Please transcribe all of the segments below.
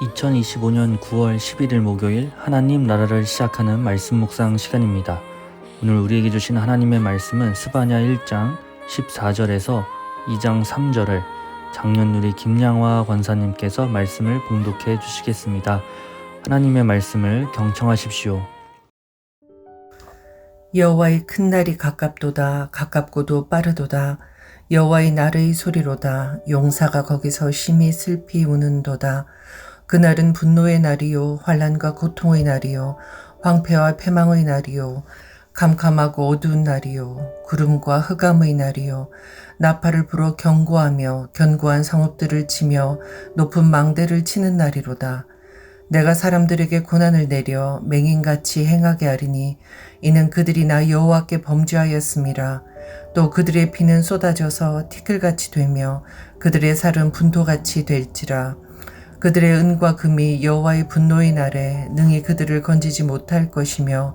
2025년 9월 11일 목요일 하나님 나라를 시작하는 말씀 묵상 시간입니다. 오늘 우리에게 주신 하나님의 말씀은 스바냐 1장 14절에서 2장 3절을 장년누리 김양화 권사님께서 말씀을 봉독해 주시겠습니다. 하나님의 말씀을 경청하십시오. 여호와의 큰 날이 가깝도다 가깝고도 빠르도다 여호와의 날의 소리로다 용사가 거기서 심히 슬피 우는도다 그날은 분노의 날이요 환란과 고통의 날이요 황폐와 패망의 날이요 캄캄하고 어두운 날이요 구름과 흑암의 날이요 나팔을 불어 경고하며 견고한 성읍들을 치며 높은 망대를 치는 날이로다. 내가 사람들에게 고난을 내려 맹인같이 행하게 하리니 이는 그들이 나 여호와께 범죄하였음이라. 또 그들의 피는 쏟아져서 티끌같이 되며 그들의 살은 분토같이 될지라 그들의 은과 금이 여호와의 분노의 날에 능히 그들을 건지지 못할 것이며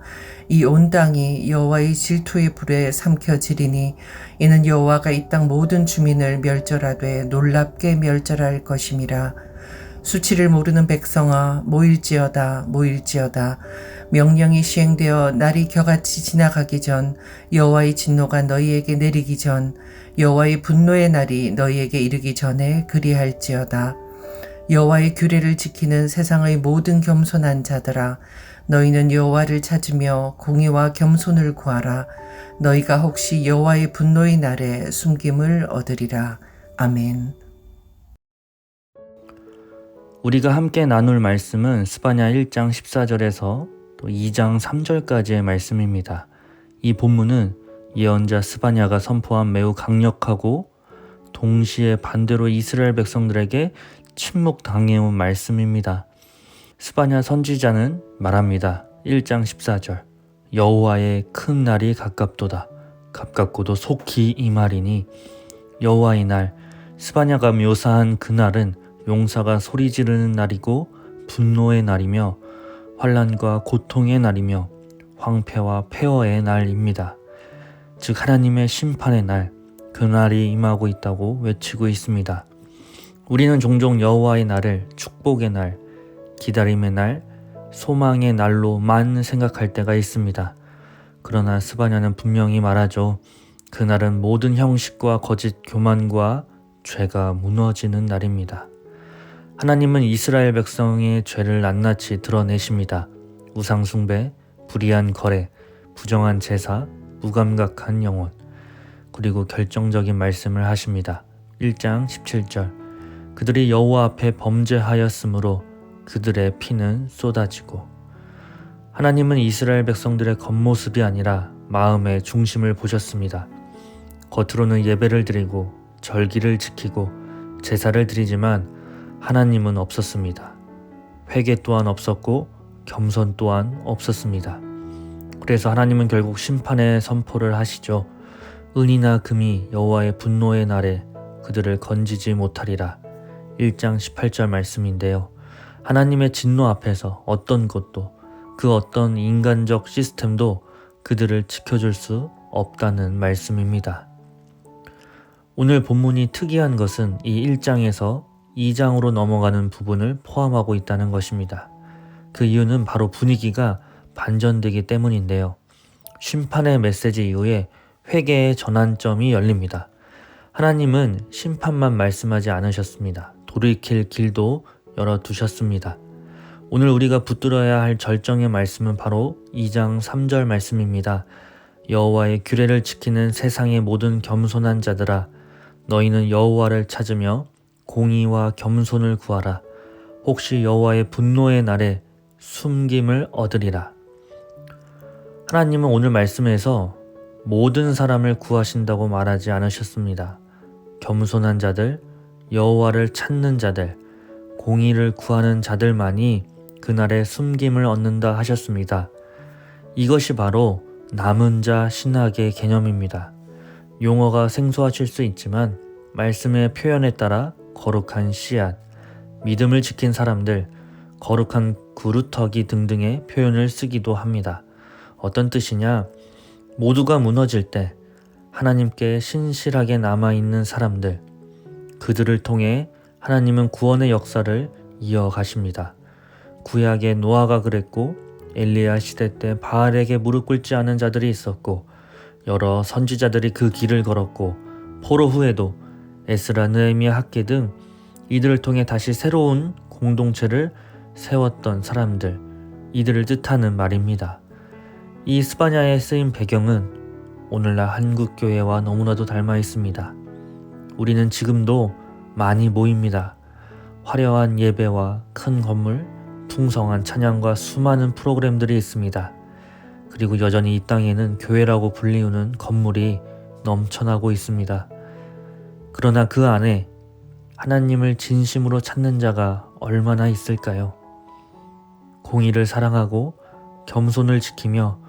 이 온 땅이 여호와의 질투의 불에 삼켜지리니 이는 여호와가 이 땅 모든 주민을 멸절하되 놀랍게 멸절할 것임이라. 수치를 모르는 백성아 모일지어다 모일지어다. 명령이 시행되어 날이 겨같이 지나가기 전 여호와의 진노가 너희에게 내리기 전 여호와의 분노의 날이 너희에게 이르기 전에 그리할지어다 여호와의 규례를 지키는 세상의 모든 겸손한 자들아 너희는 여호와를 찾으며 공의와 겸손을 구하라. 너희가 혹시 여호와의 분노의 날에 숨김을 얻으리라. 아멘. 우리가 함께 나눌 말씀은 스바냐 1장 14절에서 또 2장 3절까지의 말씀입니다. 이 본문은 예언자 스바냐가 선포한 매우 강력하고 동시에 반대로 이스라엘 백성들에게 침묵당해온 말씀입니다. 스바냐 선지자는 말합니다. 1장 14절 여호와의 큰 날이 가깝도다. 가깝고도 속히 임하리니 여호와의 날 스바냐가 묘사한 그 날은 용사가 소리 지르는 날이고 분노의 날이며 환란과 고통의 날이며 황폐와 폐허의 날입니다. 즉 하나님의 심판의 날, 그 날이 임하고 있다고 외치고 있습니다. 우리는 종종 여호와의 날을 축복의 날, 기다림의 날, 소망의 날로만 생각할 때가 있습니다. 그러나 스바냐는 분명히 말하죠. 그날은 모든 형식과 거짓 교만과 죄가 무너지는 날입니다. 하나님은 이스라엘 백성의 죄를 낱낱이 드러내십니다. 우상숭배, 불의한 거래, 부정한 제사, 무감각한 영혼, 그리고 결정적인 말씀을 하십니다. 1장 17절 그들이 여호와 앞에 범죄하였으므로 그들의 피는 쏟아지고 하나님은 이스라엘 백성들의 겉모습이 아니라 마음의 중심을 보셨습니다. 겉으로는 예배를 드리고 절기를 지키고 제사를 드리지만 하나님은 없었습니다. 회개 또한 없었고 겸손 또한 없었습니다. 그래서 하나님은 결국 심판의 선포를 하시죠. 은이나 금이 여호와의 분노의 날에 그들을 건지지 못하리라. 1장 18절 말씀인데요. 하나님의 진노 앞에서 어떤 것도 그 어떤 인간적 시스템도 그들을 지켜줄 수 없다는 말씀입니다. 오늘 본문이 특이한 것은 이 1장에서 2장으로 넘어가는 부분을 포함하고 있다는 것입니다. 그 이유는 바로 분위기가 반전되기 때문인데요. 심판의 메시지 이후에 회개의 전환점이 열립니다. 하나님은 심판만 말씀하지 않으셨습니다. 돌이킬 길도 열어두셨습니다. 오늘 우리가 붙들어야 할 절정의 말씀은 바로 2장 3절 말씀입니다. 여호와의 규례를 지키는 세상의 모든 겸손한 자들아 너희는 여호와를 찾으며 공의와 겸손을 구하라. 혹시 여호와의 분노의 날에 숨김을 얻으리라. 하나님은 오늘 말씀에서 모든 사람을 구하신다고 말하지 않으셨습니다. 겸손한 자들, 여호와를 찾는 자들, 공의를 구하는 자들만이 그날에 숨김을 얻는다 하셨습니다. 이것이 바로 남은 자 신학의 개념입니다. 용어가 생소하실 수 있지만 말씀의 표현에 따라 거룩한 씨앗, 믿음을 지킨 사람들, 거룩한 구루터기 등등의 표현을 쓰기도 합니다. 어떤 뜻이냐? 모두가 무너질 때 하나님께 신실하게 남아있는 사람들, 그들을 통해 하나님은 구원의 역사를 이어가십니다. 구약의 노아가 그랬고 엘리야 시대 때 바알에게 무릎 꿇지 않은 자들이 있었고 여러 선지자들이 그 길을 걸었고 포로 후에도 에스라 느헤미야 학계 등 이들을 통해 다시 새로운 공동체를 세웠던 사람들 이들을 뜻하는 말입니다. 이 스파냐에 쓰인 배경은 오늘날 한국 교회와 너무나도 닮아 있습니다. 우리는 지금도 많이 모입니다. 화려한 예배와 큰 건물, 풍성한 찬양과 수많은 프로그램들이 있습니다. 그리고 여전히 이 땅에는 교회라고 불리우는 건물이 넘쳐나고 있습니다. 그러나 그 안에 하나님을 진심으로 찾는 자가 얼마나 있을까요? 공의를 사랑하고 겸손을 지키며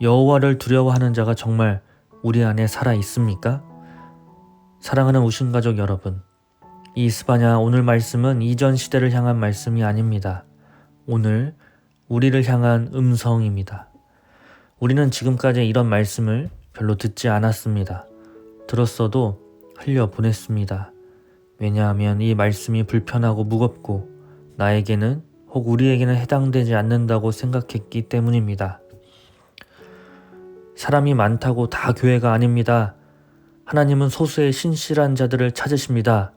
여호와를 두려워하는 자가 정말 우리 안에 살아 있습니까? 사랑하는 우신 가족 여러분, 이 스바냐 오늘 말씀은 이전 시대를 향한 말씀이 아닙니다. 오늘 우리를 향한 음성입니다. 우리는 지금까지 이런 말씀을 별로 듣지 않았습니다. 들었어도 흘려 보냈습니다. 왜냐하면 이 말씀이 불편하고 무겁고 나에게는 혹 우리에게는 해당되지 않는다고 생각했기 때문입니다. 사람이 많다고 다 교회가 아닙니다. 하나님은 소수의 신실한 자들을 찾으십니다.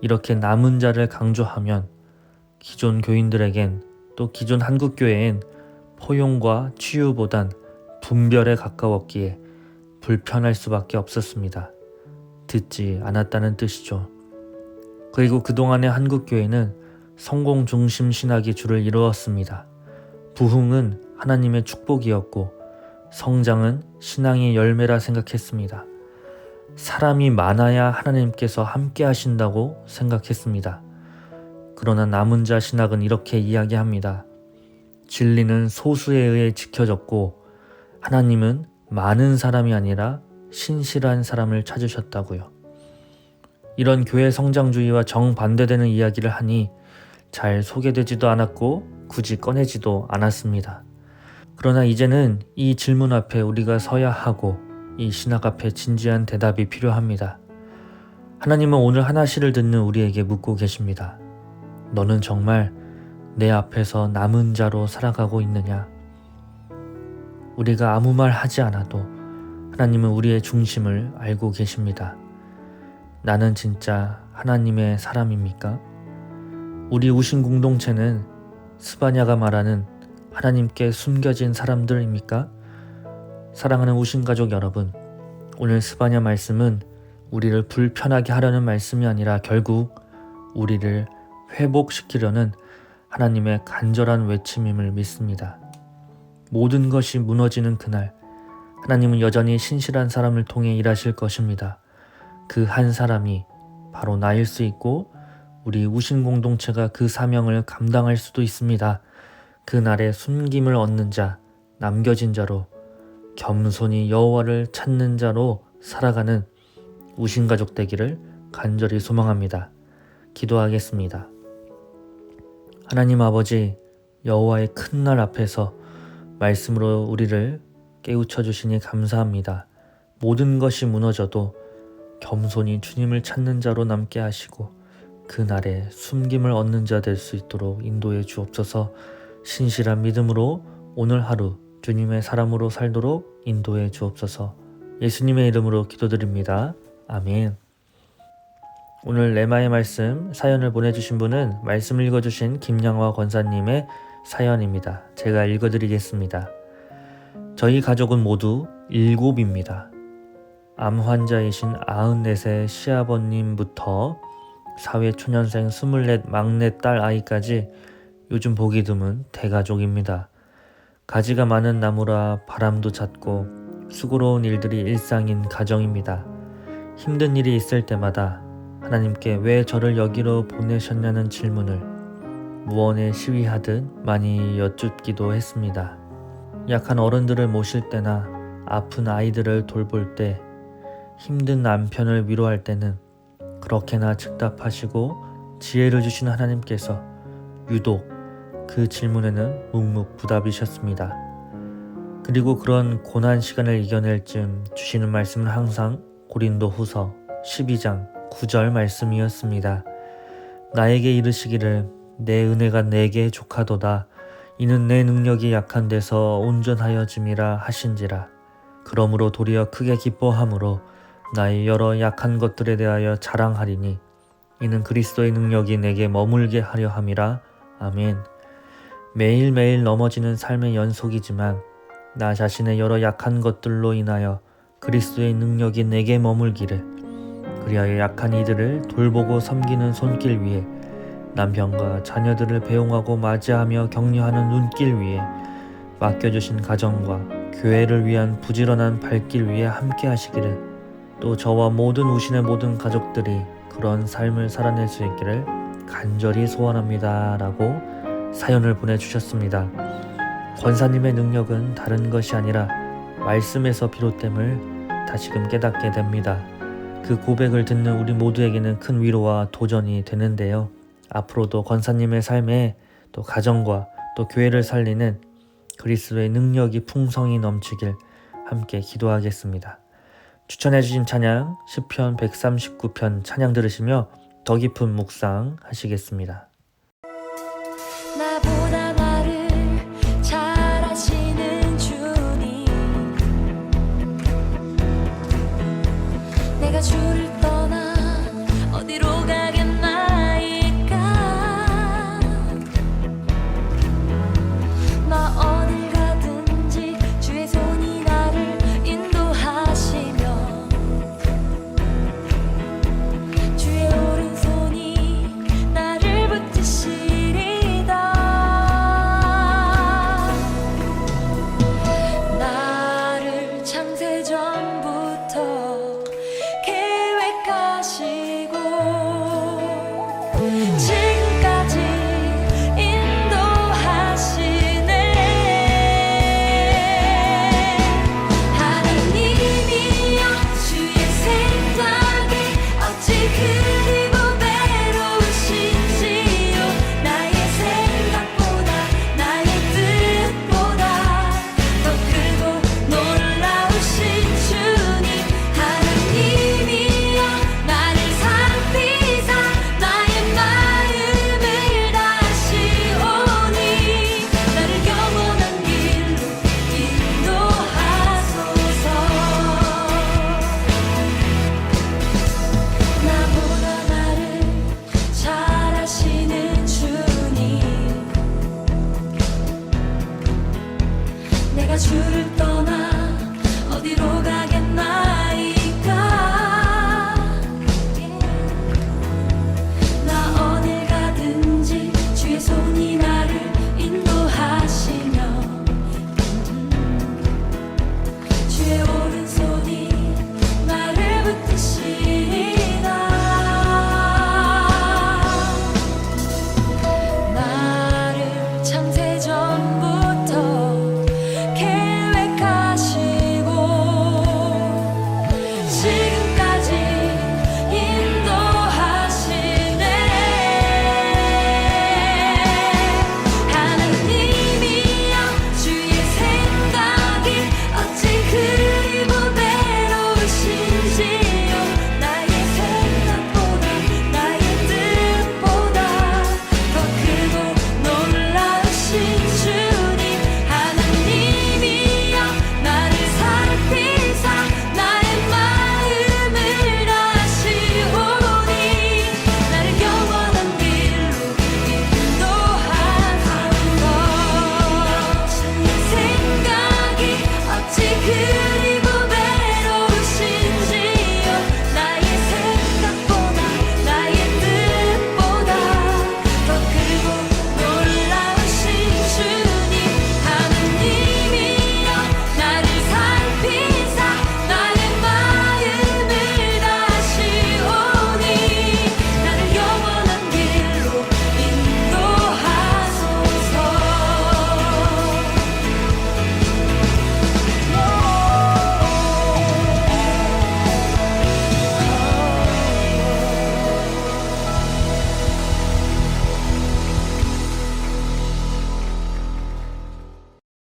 이렇게 남은 자를 강조하면 기존 교인들에겐 또 기존 한국교회엔 포용과 치유보단 분별에 가까웠기에 불편할 수밖에 없었습니다. 듣지 않았다는 뜻이죠. 그리고 그동안의 한국교회는 성공 중심 신학이 주를 이루었습니다. 부흥은 하나님의 축복이었고 성장은 신앙의 열매라 생각했습니다. 사람이 많아야 하나님께서 함께 하신다고 생각했습니다. 그러나 남은 자 신학은 이렇게 이야기합니다. 진리는 소수에 의해 지켜졌고 하나님은 많은 사람이 아니라 신실한 사람을 찾으셨다고요. 이런 교회 성장주의와 정반대되는 이야기를 하니 잘 소개되지도 않았고 굳이 꺼내지도 않았습니다. 그러나 이제는 이 질문 앞에 우리가 서야 하고 이 신학 앞에 진지한 대답이 필요합니다. 하나님은 오늘 하나씩을 듣는 우리에게 묻고 계십니다. 너는 정말 내 앞에서 남은 자로 살아가고 있느냐? 우리가 아무 말 하지 않아도 하나님은 우리의 중심을 알고 계십니다. 나는 진짜 하나님의 사람입니까? 우리 우신 공동체는 스바냐가 말하는 하나님께 숨겨진 사람들입니까? 사랑하는 우신 가족 여러분, 오늘 스바냐 말씀은 우리를 불편하게 하려는 말씀이 아니라 결국 우리를 회복시키려는 하나님의 간절한 외침임을 믿습니다. 모든 것이 무너지는 그날, 하나님은 여전히 신실한 사람을 통해 일하실 것입니다. 그 한 사람이 바로 나일 수 있고 우리 우신 공동체가 그 사명을 감당할 수도 있습니다. 그날에 숨김을 얻는 자, 남겨진 자로 겸손히 여호와를 찾는 자로 살아가는 우신 가족 되기를 간절히 소망합니다. 기도하겠습니다. 하나님 아버지 여호와의 큰 날 앞에서 말씀으로 우리를 깨우쳐 주시니 감사합니다. 모든 것이 무너져도 겸손히 주님을 찾는 자로 남게 하시고 그날에 숨김을 얻는 자 될 수 있도록 인도해 주옵소서. 신실한 믿음으로 오늘 하루 주님의 사람으로 살도록 인도해 주옵소서. 예수님의 이름으로 기도드립니다. 아멘. 오늘 레마의 말씀 사연을 보내주신 분은 말씀 읽어주신 김양화 권사님의 사연입니다. 제가 읽어드리겠습니다. 저희 가족은 모두 일곱입니다. 암 환자이신 94세 시아버님부터 사회초년생 24 막내 딸 아이까지 요즘 보기 드문 대가족입니다. 가지가 많은 나무라 바람도 잦고 수고로운 일들이 일상인 가정입니다. 힘든 일이 있을 때마다 하나님께 왜 저를 여기로 보내셨냐는 질문을 무언에 시위하듯 많이 여쭙기도 했습니다. 약한 어른들을 모실 때나 아픈 아이들을 돌볼 때 힘든 남편을 위로할 때는 그렇게나 즉답하시고 지혜를 주신 하나님께서 유독 그 질문에는 묵묵부답이셨습니다. 그리고 그런 고난 시간을 이겨낼 쯤 주시는 말씀은 항상 고린도 후서 12장 9절 말씀이었습니다. 나에게 이르시기를 내 은혜가 내게 족하도다. 이는 내 능력이 약한 데서 온전하여 짐이라 하신지라. 그러므로 도리어 크게 기뻐함으로 나의 여러 약한 것들에 대하여 자랑하리니 이는 그리스도의 능력이 내게 머물게 하려 함이라. 아멘. 매일매일 넘어지는 삶의 연속이지만 나 자신의 여러 약한 것들로 인하여 그리스도의 능력이 내게 머물기를 그리하여 약한 이들을 돌보고 섬기는 손길 위에 남편과 자녀들을 배웅하고 맞이하며 격려하는 눈길 위에 맡겨주신 가정과 교회를 위한 부지런한 발길 위에 함께 하시기를 또 저와 모든 우신의 모든 가족들이 그런 삶을 살아낼 수 있기를 간절히 소원합니다. 라고 사연을 보내주셨습니다. 권사님의 능력은 다른 것이 아니라 말씀에서 비롯됨을 다시금 깨닫게 됩니다. 그 고백을 듣는 우리 모두에게는 큰 위로와 도전이 되는데요. 앞으로도 권사님의 삶에 또 가정과 또 교회를 살리는 그리스도의 능력이 풍성히 넘치길 함께 기도하겠습니다. 추천해주신 찬양 10편 139편 찬양 들으시며 더 깊은 묵상 하시겠습니다.